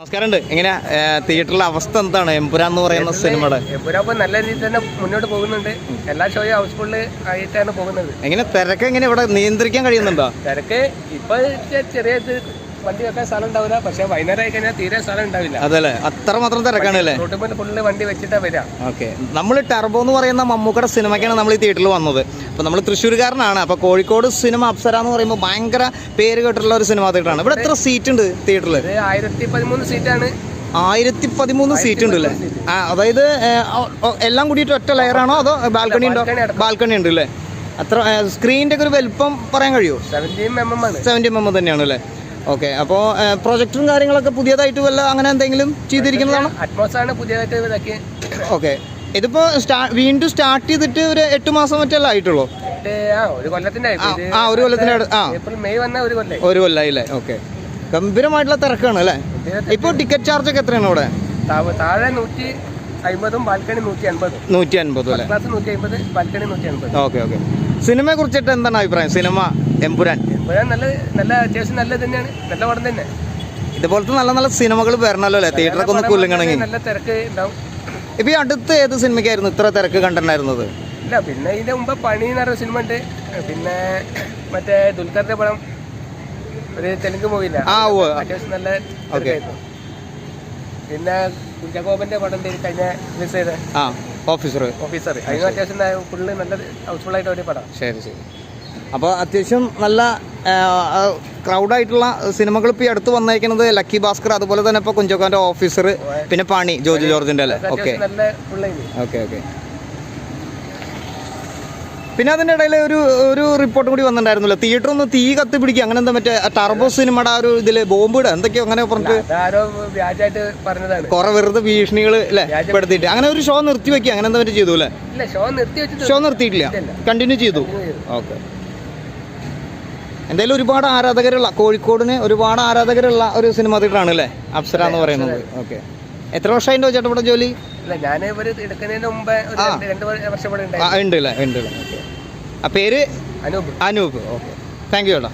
നമസ്കാരമുണ്ട്. എങ്ങനെയാ തിയേറ്ററിലെ അവസ്ഥ എന്താണ്? എംപുര എന്ന് പറയുന്ന സിനിമയുടെ? എപ്പോഴാകുമ്പോൾ നല്ല രീതിയിൽ തന്നെ മുന്നോട്ട് പോകുന്നുണ്ട്. എല്ലാ ഷോയും ഹൗസ്ഫുൾ ആയിട്ടാണ് പോകുന്നത്. എങ്ങനെ തിരക്ക് എങ്ങനെ ഇവിടെ നിയന്ത്രിക്കാൻ കഴിയുന്നുണ്ടോ? തിരക്ക് ഇപ്പൊ ചെറിയ വണ്ടി വെക്കാൻ സ്ഥലം ഉണ്ടാവില്ല പക്ഷെ വൈകുന്നേരം ആയി കഴിഞ്ഞാൽ തീരെ സ്ഥലം ഉണ്ടാവില്ല അതല്ലേ? അത്ര മാത്രം തിരക്കാണ് അല്ലേ റോട്ടുമ്പോൾ ഫുള്ള് വണ്ടി വെച്ചിട്ടാ വരാം. ഓക്കെ. നമ്മൾ ടർബോ എന്ന് പറയുന്ന മമ്മൂക്കയുടെ സിനിമയ്ക്കാണ് നമ്മൾ ഈ തിയേറ്ററിൽ വന്നത്. അപ്പോൾ നമ്മൾ തൃശ്ശൂർക്കാരനാണ് അപ്പോൾ കോഴിക്കോട് സിനിമ അപ്സര എന്ന് പറയുമ്പോൾ ഭയങ്കര പേര് കേട്ടിട്ടുള്ള ഒരു സിനിമ തിയേറ്ററാണ് ഇവിടെ എത്ര സീറ്റ് ഉണ്ട് തിയേറ്ററിൽ ആയിരത്തി പതിമൂന്ന് സീറ്റാണ് ആയിരത്തി പതിമൂന്ന് സീറ്റ് ഉണ്ട് അല്ലേ ആ അതായത് എല്ലാം കൂടിയിട്ട് ഒറ്റ ലെയറാണോ അതോ ബാൽക്കണി ഉണ്ടോ? ബാൽക്കണി ഉണ്ട് അല്ലേ അത്ര സ്ക്രീനിന്റെ ഒക്കെ ഒരു വലിപ്പം പറയാൻ കഴിയുമോ? സെവന്റീൻ എം എം തന്നെയാണ് അല്ലേ ഓക്കെ അപ്പോ പ്രൊജക്ടറും കാര്യങ്ങളൊക്കെ പുതിയതായിട്ട് വല്ല അങ്ങനെ എന്തെങ്കിലും ചെയ്തിരിക്കുന്നതാണ്? പുതിയതായിട്ട് ഓക്കെ ഇതിപ്പോ വീണ്ടും സ്റ്റാർട്ട് ചെയ്തിട്ട് ഒരു എട്ട് മാസം മറ്റല്ല ആയിട്ടുള്ളൂ? ഒരു കൊല്ലത്തിന്റെ ആ, ഒരു കൊല്ലത്തിന്റെ ആ. മെയ് വന്ന ഒരു കൊല്ലം ഒരു കൊല്ലായില്ലേ ഓക്കെ. ഗംഭീരമായിട്ടുള്ള തിരക്കാണ് അല്ലേ? ഇപ്പോൾ ടിക്കറ്റ് ചാർജ് ഒക്കെ എത്രയാണ് ഇവിടെ താഴെ നൂറ്റി അമ്പതും ബാൽക്കണി നൂറ്റി അൻപതും. നൂറ്റി അൻപതും അല്ലേ? ക്ലാസ് നൂറ്റി അമ്പത് ബാൽക്കണി നൂറ്റി അൻപത്. Okay okay. സിനിമയെ കുറിച്ചിട്ട് എന്താണ് അഭിപ്രായം? സിനിമ എമ്പുരാൻ. എംപുരാൻ നല്ല നല്ല അത്യാവശ്യം നല്ല തന്നെയാണ്. നല്ല പടം തന്നെ. ഇതുപോലത്തെ നല്ല നല്ല സിനിമകൾ വരണല്ലോ അല്ലേ? തിയേറ്ററൊക്കെ ഒന്ന് കുല്ലുങ്ങണമെങ്കിൽ നല്ല തിരക്ക് ഉണ്ടാവും. ഇപ്പൊ ഈ അടുത്ത് ഏത് സിനിമയ്ക്കായിരുന്നു ഇത്ര തിരക്ക് കണ്ടിട്ടുണ്ടായിരുന്നത്? ഇല്ല പിന്നെ ഇതിന്റെ മുമ്പ് പണി എന്ന് പറഞ്ഞ സിനിമ ഉണ്ട് പിന്നെ മറ്റേ ദുൽഖറിന്റെ പടം. ഒരു തെലുങ്ക് മൂവിയില്ല അത്യാവശ്യം നല്ല പിന്നെ കുഞ്ചാക്കോബന്റെ പടം കഴിഞ്ഞ മിസ് ചെയ്ത ഓഫീസർ ഓഫീസർ അതിന് അത്യാവശ്യം ഫുള്ള് നല്ല ഹൗസ്ഫുൾ ആയിട്ട് ഒരു പടം. ശരി ശരി. അപ്പോൾ അത്യാവശ്യം നല്ല ക്രൗഡായിട്ടുള്ള സിനിമകൾ ഇപ്പോൾ ഈ അടുത്ത് വന്നേക്കുന്നത് ലക്കി ഭാസ്കർ അതുപോലെ തന്നെ ഇപ്പോൾ കുഞ്ചോക്കാന്റെ ഓഫീസർ പിന്നെ പാണി ജോർജ് ജോർജിന്റെ അല്ലേ? ഓക്കെ. Okay okay. പിന്നെ അതിന്റെ ഇടയിൽ ഒരു ഒരു റിപ്പോർട്ടും കൂടി വന്നിട്ടുണ്ടായിരുന്നല്ലോ. തിയേറ്റർ ഒന്ന് തീ കത്തി പിടിക്കുക അങ്ങനെ എന്താ മറ്റേ ടർബോ സിനിമയുടെ ആ ഒരു ഇതിൽ ബോംബിട എന്തൊക്കെയോ അങ്ങനെ പറഞ്ഞിട്ട് കുറെ വെറുതെ ഭീഷണികൾ അല്ലേ പെടുത്തിയിട്ട്. അങ്ങനെ ഒരു ഷോ നിർത്തി വെക്കുക അങ്ങനെ എന്താ മറ്റേ ചെയ്തു അല്ലേ? ഷോ നിർത്തി വെച്ചിട്ടില്ല ഷോ നിർത്തിയിട്ടില്ല. കണ്ടിന്യൂ ചെയ്തു. ഓക്കെ. എന്തായാലും ഒരുപാട് ആരാധകരുള്ള കോഴിക്കോടിന് ഒരുപാട് ആരാധകരുള്ള ഒരു സിനിമ തിയേറ്ററാണ് അല്ലേ? അപ്സര എന്ന് പറയുന്നത്. ഓക്കെ. എത്ര വർഷമായിട്ട് ചേട്ടാ ഇവിടെ ജോലി? ഞാൻ ഇവർ എടുക്കുന്നതിന് മുമ്പ് രണ്ട് രണ്ട് വർഷം ഇവിടെ ഉണ്ട് അല്ലേ ഉണ്ട് അല്ലേ പേര്? Anoop. Anoop. Okay. Thank you ചേട്ടാ.